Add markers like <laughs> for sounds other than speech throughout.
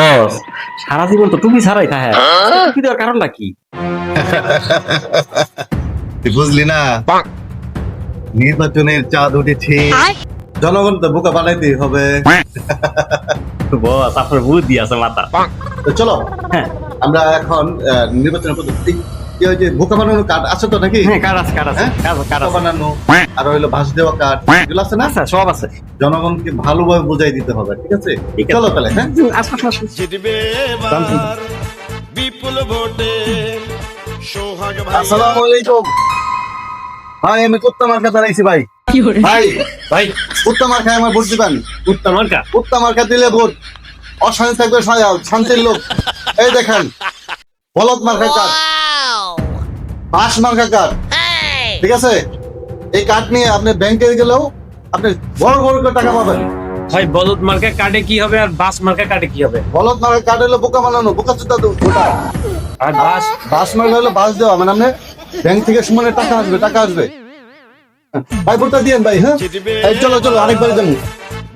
বস। সারা জীবন তো টুপি ছাড়াই থাকে টুপি দেওয়ার কারণটা কি? <laughs> তুই বুঝলি না? নির্বাচনের চাঁদ উঠেছে। জনগণ তো বোকা বানাইতে হবে। <laughs> বস আপনার বুদ্ধি আছে মাথা। চলো হ্যাঁ। আমরা এখন আহ, নির্বাচনের পদ্ধতি কি যে বোকা বানানোর কার্ড আছে তো নাকি? হ্যাঁ কার আছে কার আছে? কার কার বোকা আছে। বানানো আর হইল ভাস দেওয়া কার্ড এগুলো আছে না? সব আছে। জনগণকে ভালোভাবে বুঝাই দিতে হবে ঠিক আছে? চলো তাহলে হ্যাঁ? আসুন আসুন, আসুন জিতবে বিপুল ভোটে সোহাগ ভাই আসসালামু আলাইকুম। ভাই আমি কুত্তা মার্কা দাঁড়াইছি ভাই। ভাই ভাই। কুত্তা মার্কায় আমার ভোট দিবেন? উত্তম মার্কা? কুত্তা মার্কা দিলে ভোট। অশান্তি থাকবে শান্তির লোক। এই দেখেন বলদ মার্কা কার্ড বাস মার্কা কার্ড ঠিক আছে? এই কার্ড নিয়ে আপনি ব্যাংকে গেলেও আপনি বড় বড় করে টাকা পাবেন। ভাই বলদ মার্কা কার্ডে কি হবে আর বাস মার্কা কার্ডে কি হবে? বলদ মার্কা কার্ড হলো বোকা বানানো বোকা চুতা আর বাস বাস মার্কা হলো বাস দেওয়া মানে আপনি ব্যাংক থেকে সমানে টাকা আসবে টাকা আসবে। ভাই ভোটটা দিয়েন ভাই হ্যাঁ? চলো চলো আরেকবার যাব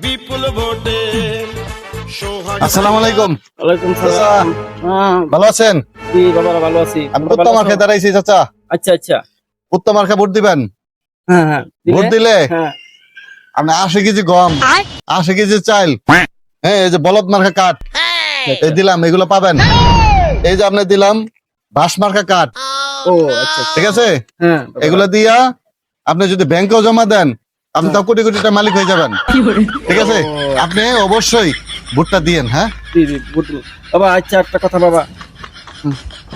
বিপুল ভোটে আসসালামু আলাইকুম। ওয়ালাইকুম চাচা, ভালো আছেন? জি বাবা ভালো আছি। আমি দাঁড়াইছি চাচা। আচ্ছা আচ্ছা। ভোট দিবেন? হ্যাঁ হ্যাঁ। ভোট দিলে? হ্যাঁ। আপনি আশি কেজি গম আশি কেজি চাল হ্যাঁ এই যে বলদ মার্কা কাঠ। এই দিলাম এগুলো পাবেন। এই যে আপনি দিলাম বাস মার্কা কাঠ। ও আচ্ছা ঠিক আছে? হ্যাঁ এগুলো দিয়া আপনি যদি ব্যাংকেও জমা দেন আপনি তো কোটি কোটি মালিক হয়ে যাবেন। ঠিক আছে? আপনি অবশ্যই ভোটটা দিয়েন হ্যাঁ? বাবা আচ্ছা একটা কথা বাবা।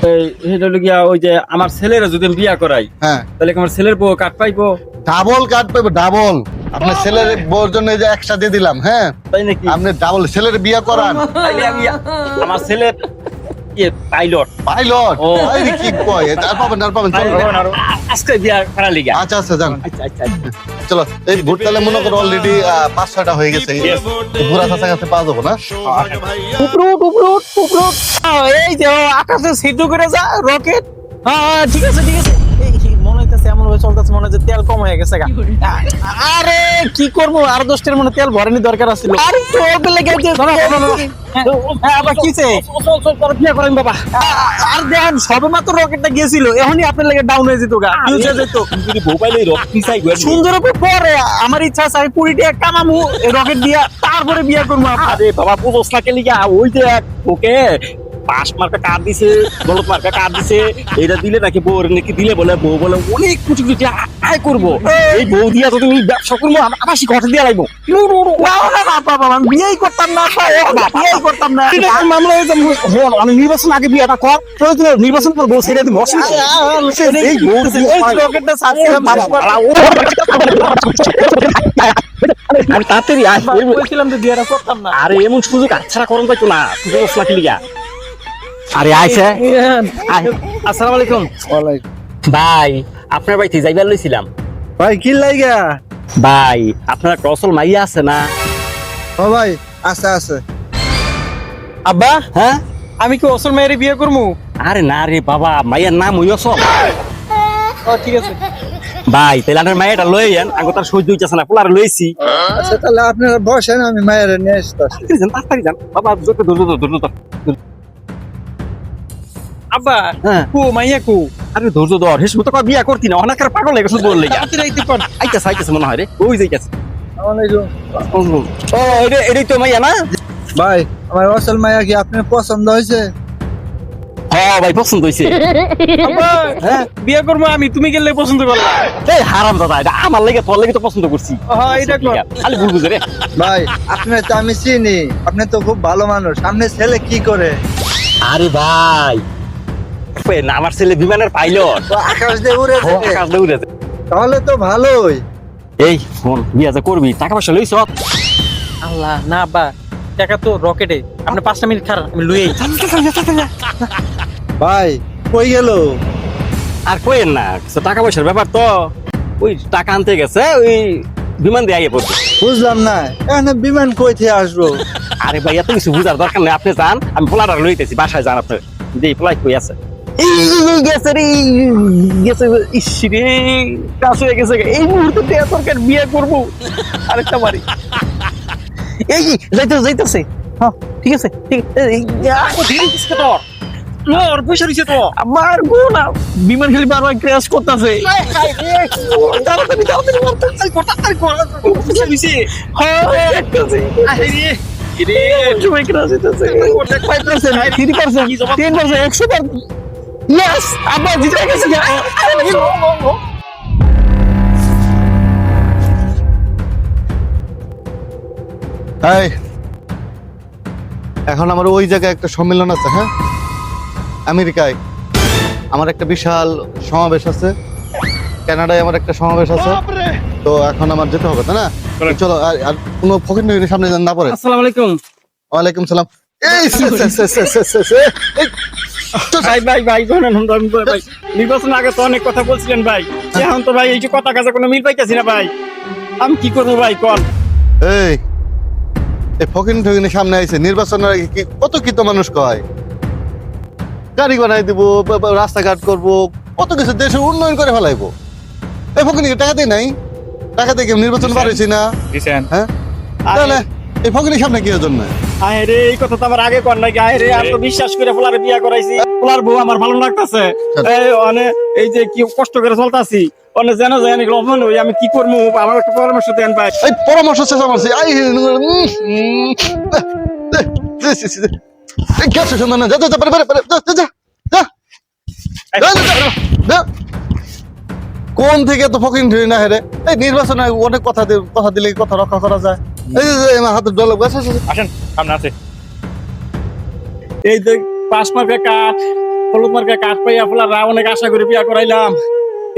এই এটা হলো গিয়া ওই যে আমার ছেলেরা যদি আমি বিয়া করাই হ্যাঁ। তাহলে কি আমার ছেলের বউ কাঠ পাইবো? ডাবল কাঠ পাবে ডাবল। আপনার ছেলের বউর জন্য এই যে একসাথে দিলাম হ্যাঁ? তাই নাকি? আপনি ডাবল ছেলের বিয়ে করান। তাইলে আমি আমার ছেলের পাইলট পাইলট ও। কি কয়? আর পাবেন আর পাবেন আজকে বিয়া করা লিগা। আচ্ছা আচ্ছা যান। আচ্ছা আচ্ছা আচ্ছা। চলো, এই তাহলে মনে করো অলরেডি পাঁচ, ছয়টা হয়ে গেছে। ঘোরা চাচা কাছে পাওয়া যাব না? উপরুট উপরুট উপরুট এই যে, আকাশে সিদ্ধ করে যা রকেট হ্যাঁ ঠিক আছে ঠিক আছে। হইতেছে এমন ভাবে চলতেছে মনে হচ্ছে তেল কম হয়ে গেছে গা। আরে কি করব? আর দশটার মনে তেল ভরানি দরকার আছিল। আরে তো ওকে লেগে যে হ্যাঁ, আবার বিয়ে করেন বাবা। আর দেখেন সবে মাত্র রকেটটা গেছিল এখনই আপনার লেগে ডাউন হয়ে যেত গা। ফিউচার যেত। যদি মোবাইলে রক সুন্দর পরে। আমার ইচ্ছা আছে আমি কুড়ি টাকা কামামু রকেট দিয়া তারপরে বিয়ে করব। আরে বাবা বুঝোস না কে লিগা ওই যে এক ওকে পাঁচ মার্কা কার্ড দিছে বলত মার্কা কার্ড দিছে এটা দিলে নাকি বউ নাকি দিলে বলে বউ বলে অনেক কোটি আয় করব। এই বউ দিয়া তো তুমি ব্যবসা করব আমার দিয়া লাগবো বিয়েই করতাম না বিয়েই করতাম না মামলা হয়ে আমি নির্বাচন আগে বিয়েটা কর প্রয়োজনে নির্বাচন করব সেটা তুমি অসুবিধা এই বউ আমি তাড়াতাড়ি আয় বলছিলাম যে বিয়েটা করতাম না। আরে এমন সুযোগ আচ্ছা করুন পাইতো না সুযোগ আসলা কি লিগা। আরে আইছে। আসসালামু আলাইকুম। ভাই আপনার বাড়িতে যাইবার লইছিলাম। ভাই কি লাগা ভাই আপনার একটা অসল মাইয়া আছে না? ও ভাই আছে আছে। আব্বা? হ্যাঁ? আমি কি অসল মেয়ের বিয়ে করব আরে না রে বাবা মাইয়ার নাম ওই অসল ও ঠিক আছে। ভাই তাহলে আপনার মাইয়াটা লই আন আগে তার সহ্য হইতেছে না পোলার লইছি। আচ্ছা তাহলে আপনারা বসেন আমি মায়ের নিয়ে আসতেছি তাড়াতাড়ি যান তাড়াতাড়ি যান। বাবা ধরতে ধরতে ধরতে আব্বা হ্যাঁ। কু মাইয়া কু। আরে ধৈর্য ধর হেস মতো কর বিয়া করতি না অনেকের পাগল হয়ে গেছে বললে তাড়াতাড়ি আইতে পার। আইতাছে আইতাছে মনে হয় রে ওই যাইতাছে। ও এটা এটাই তো মাইয়া না? ভাই আমার মায়া কি আপনার পছন্দ হয়েছে? হ্যাঁ ভাই পছন্দ হইছে হ্যাঁ। বিয়ে করব আমি তুমি গেলে পছন্দ করলা। এই হারাম দাদা এটা আমার লাগে তোর লাগে তো পছন্দ করছি। হ্যাঁ এটা খালি ভুল বুঝে রে। ভাই আপনার তো আমি চিনি আপনি তো খুব ভালো মানুষ সামনে ছেলে কি করে? আরে ভাই ওই আমার ছেলে বিমানের পাইলট আকাশ দিয়ে উড়ে যায়। আকাশ দৌড়ে তাহলে তো ভালোই। এই ফোন বিয়া যা করবি। টাকা পয়সা লইছ? আল্লাহ না আব্বা টাকা তো রকেটে। আপনি পাঁচটা মিনিট খারাপ আমি লুই ভাই কই গেল? আর কইেন না টাকা পয়সার ব্যাপার তো। ওই টাকা আনতে গেছে ওই বিমান দিয়ে আগে পড়ছে। বুঝলাম না এখানে বিমান কই থেকে আসব? আরে ভাই এত কিছু বুঝার দরকার নেই। আপনি যান আমি পোলাটা লইতেছি বাসায় যান আপনি। যে পোলাই কই আছে? গেছে রে গেছে ইস রে কাজ গেছে এই মুহূর্তে টিয়া সরকার বিয়ে করব। আরেকটা বাড়ি। এই যাইতেছে হ্যাঁ ঠিক আছে ঠিক আছে বিমান খেলি বারবার ক্র্যাশ করতেছে। তাড়াতাড়ি তাড়াতাড়ি দিছে। হ্যাঁ, হ্যাঁ, হ্যাঁ, ইয়েস আব্বা জিতে গেছে এই এখন আমার ওই জায়গায় একটা সম্মেলন আছে হ্যাঁ আমেরিকায় আমার একটা বিশাল সমাবেশ আছে কানাডায় আমার একটা সমাবেশ আছে তো এখন আমার যেতে হবে তাই না চলো আর কোনো ফকির সামনে যেন না পড়ে আসসালামু আলাইকুম ওয়ালাইকুম সালাম এই ভাই ভাই ভাই ভাই। নির্বাচন আগে তো অনেক কথা বলছিলেন ভাই। এখন তো ভাই এই যে কথা কাজে কোনো মিল পাইতেছি না ভাই। আমি কি করব ভাই কল এই এই ফকিন ঠকিনের সামনে আইছে। নির্বাচনের আগে কি কত কি তো মানুষ কয়? গাড়ি বানাই দিব রাস্তাঘাট করব কত কিছু দেশের উন্নয়ন করে ফেলাইবো। এই ফকিন টাকা দেয় নাই। টাকা দিয়ে নির্বাচন পারেছি না? হ্যাঁ? তাহলে এই ফকিনের সামনে কি জন্য? এই কথা তো আমার আগে কর তো বিশ্বাস করে পোলারে বিয়া করাইছি। পোলার বউ আমার ভালো লাগতাছে। এই এই যে কি কষ্ট করে চলতাছি অনে হই আমি কি করব আমার একটা পরামর্শ দেন ভাই। এই পরামর্শ শেষ আমার আই না যা যা পারে পারে যা যা যা। কোন থেকে তো ফকিং ধরি না হেরে এই নির্বাচনে অনেক কথা কথা দিলে কথা রক্ষা করা যায়। আমার হাতে ডল আসেন সামনে আছে। এই যে পাঁচ মার্কা কাঠ হলুদ মার্কা কাঠ পাইয়া পোলারা অনেক আশা করে বিয়া করাইলাম।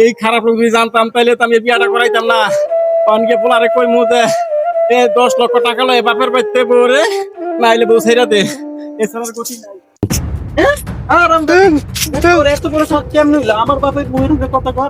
এই খারাপ লোক যদি জানতাম তাইলে তো আমি বিয়াটা করাইতাম না। অনেকে পোলারে কই মুদে এ দশ লক্ষ টাকা লয় বাপের বাড়িতে বউরে নাইলে বউ ছেড়া দে। এছাড়া গতি নাই। আরাম দেন। তোর এত বড় সব কেমন হইল? আমার বাপের বউয়ের উপরে কথা কর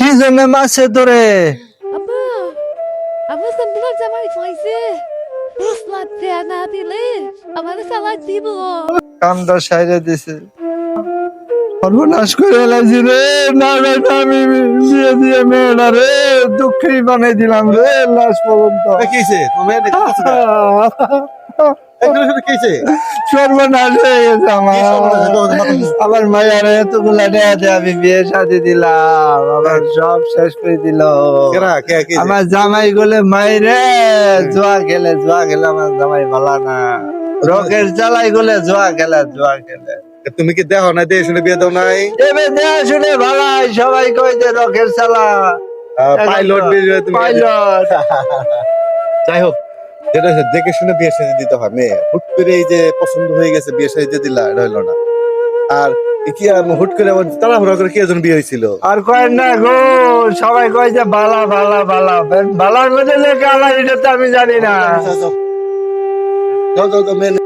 কি জন্য মাছে ধরে আপা আমার সামনে জামাই পাইছে লাগছে না দিলে আমার সালাদ দিব কান্দ সাইরে দিছে। সর্বনাশ করে লাগছি রে না রে না, আমি বিয়ে দিয়ে মেয়েটা রে দুঃখী বানাই দিলাম রে লাশ পর্যন্ত। কি হইছে? তুমি <laughs> এগুলো শুধু কি সর্বনাশ হয়ে গেছে আমার। কি সর্বনাশ? এটা ওদের মাথায় দিছে। আমার মায়ের এতগুলা টাকা দিয়ে আমি বিয়ে শাদি দিলাম আমার সব শেষ করে দিল। কেরা? কে কি? হইছে? আমার জামাই গুলে মাইরে জোয়া খেলে জোয়া খেলে আমার জামাই ভালো না। রকের জ্বালাই গুলে জোয়া খেলে জোয়া খেলে। তুমি কি দেখো না দিয়ে শুনে বিয়ে দাও নাই? এবে শুনে ভালাই সবাই কই যে রকের চালা পাইলট তুমি পাইলট। যাই হোক যেটা হচ্ছে দেখে শুনে বিয়ে সাজি দিতে হয় মেয়ে। হুট করে এই যে পছন্দ হয়ে গেছে বিয়ে সাজি দিলা এটা হইল না। আর কি আর হুট করে আবার তাড়াহুড়া করে কি বিয়ে হয়েছিল আর কয় না গো সবাই কয় যে বালা বালা বালা। বালার মধ্যে লেখা এটা তো আমি জানি না। মেয়ে